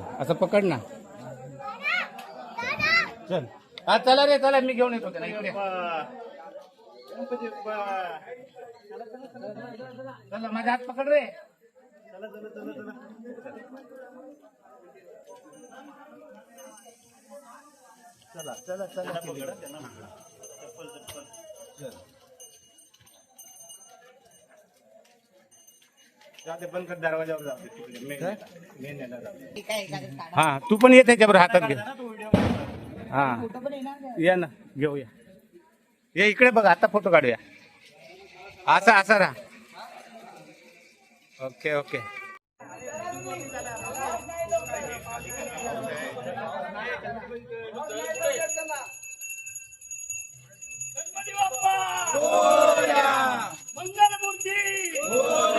असं पकड ना. चल. हा चला रे चला मी घेऊन येतो त्याला इकडे चला माझा हात पकड रे. चला चला चला. जाते दरवाजावर तिकडे. हा तू पण ये त्याच्यावर हातात घे. हा. या ना घेऊया ये. इकडे बघ आता फोटो काढूया. असा असा राहा. Okay okay. मंगलमूर्ती गणपती बाप्पा!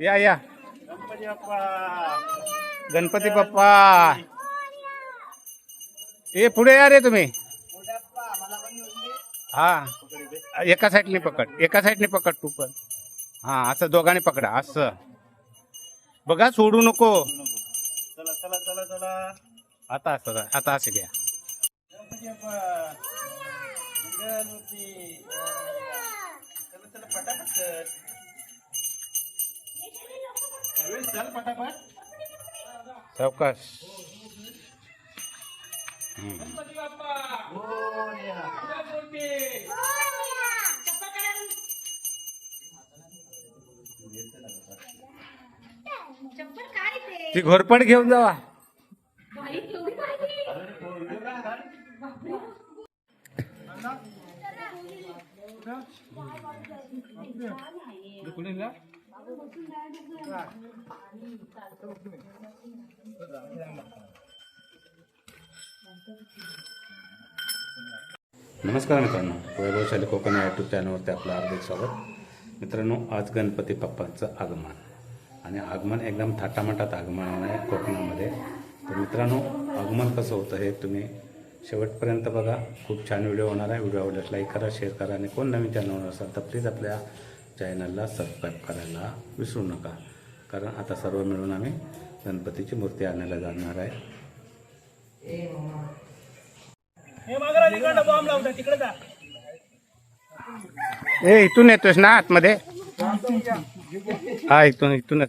या या. गणपती बाप्पा. गणपती बाप्पा ये पुढे या रे तुम्ही. हा. एका साईडने पकड एका साईडने पकड तू पण. हा असं दोघांनी पकडा असं. बघा सोडू नको. चला चला चला चला आता असं आता असं घ्या. गणपती मंगलमूर्ती चला चला पटापट कर चल पटापट सावकाश मोरया. चप्पल काय ते ती घोरपड घेऊन जावा नमस्कार मित्रांनो वैभवशाली कोकण या यूट्यूब चॅनलवरती आपलं हार्दिक स्वागत. मित्रांनो आज गणपती बाप्पांचं आगमन. आणि आगमन एकदम थाटामाटात आगमन आहे कोकणामध्ये. तर मित्रांनो आगमन कसं होतं हे तुम्ही शेवटपर्यंत बघा. खूप छान व्हिडिओ होणार आहे. व्हिडिओ आवडल्यास लाईक करा शेअर करा आणि कोण नवीन चॅनलवर असाल तर प्लीज आपल्या चॅनलला सबस्क्राईब करायला विसरू नका. कारण आता सर्व मिळून आम्ही गणपतीची मूर्ती आणायला जाणार आहे. हे ए इथून येतोस ना आतमध्ये? हा इथून इथूनच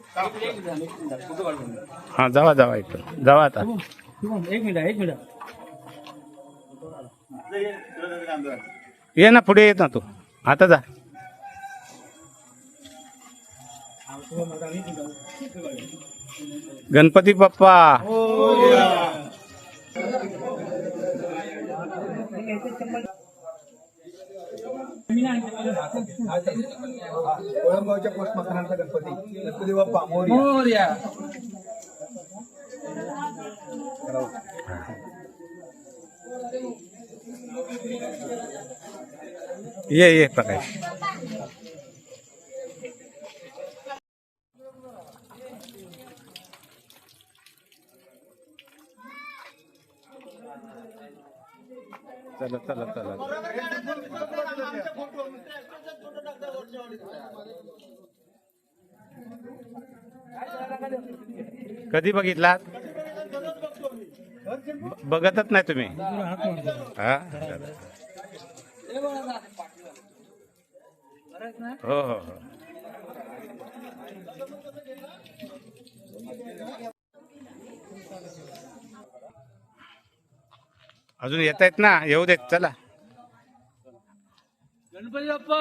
हा जावा जावा इथं जावा आता. एक मिनिट एक मिनिट. ये ना पुढे येत ना तू. आता जा. गणपती बाप्पा. कोळंबगावच्या पोस्ट मकरांचा गणपती गणपती बाप्पा मोरया ये ये प्रकाश चला चला चला कधी बघितलात? बघतच नाही तुम्ही? हा? हो हो हो. अजून येत आहेत ना? येऊ देत चला. गणपती बाप्पा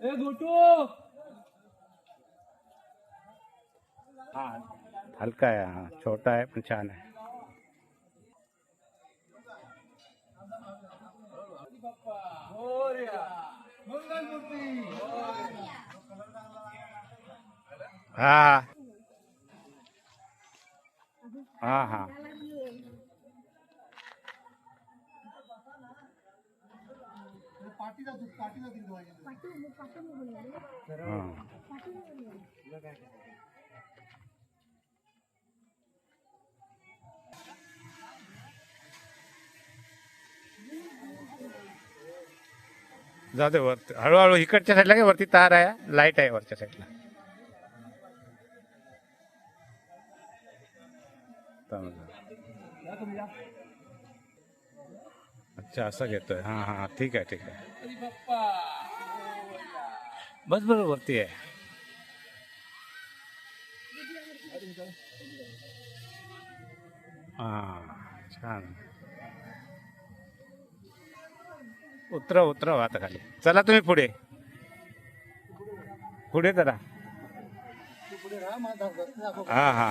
ए गोटू! हा हलका आहे हा छोटा आहे पण छान आहे. हा. हा हा. जाऊ दे वरती हळूहळू इकडच्या साईडला काय वरती तार आहे लाइट आहे वरच्या साईडला अच्छा असं घेतोय. हा हा ठीक आहे ठीक आहे. बस बरोबर वरती आहे. हा छान. उतरव उतरव आता खाली. चला तुम्ही पुढे. पुढे जरा हा हा.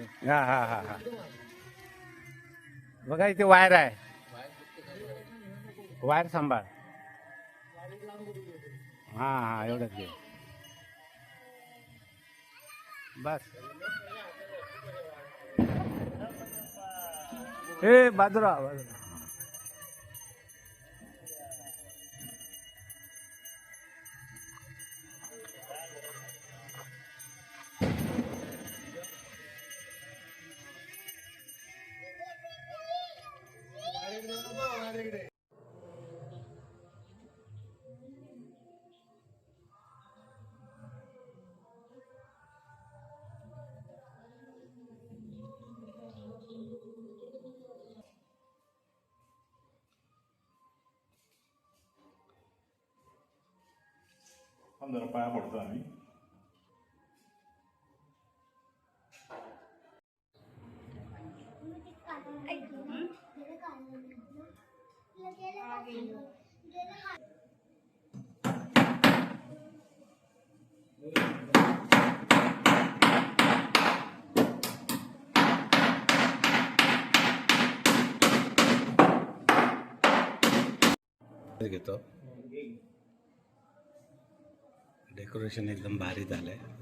हा हा हा हा. बघा इथे वायर आहे. वायर सांभाळ. हा हा एवढंच घे. बस. ए बाजूला बाजूला. जरा पाया पडतो आम्ही घेतो डेकोरेशन एकदम भारी झालं आहे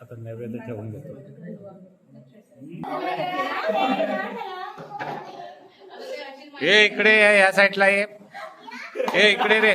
आता नैवेद्य ठेवून घेतो हे इकडे ये, या साईडला ये. हे इकडे रे.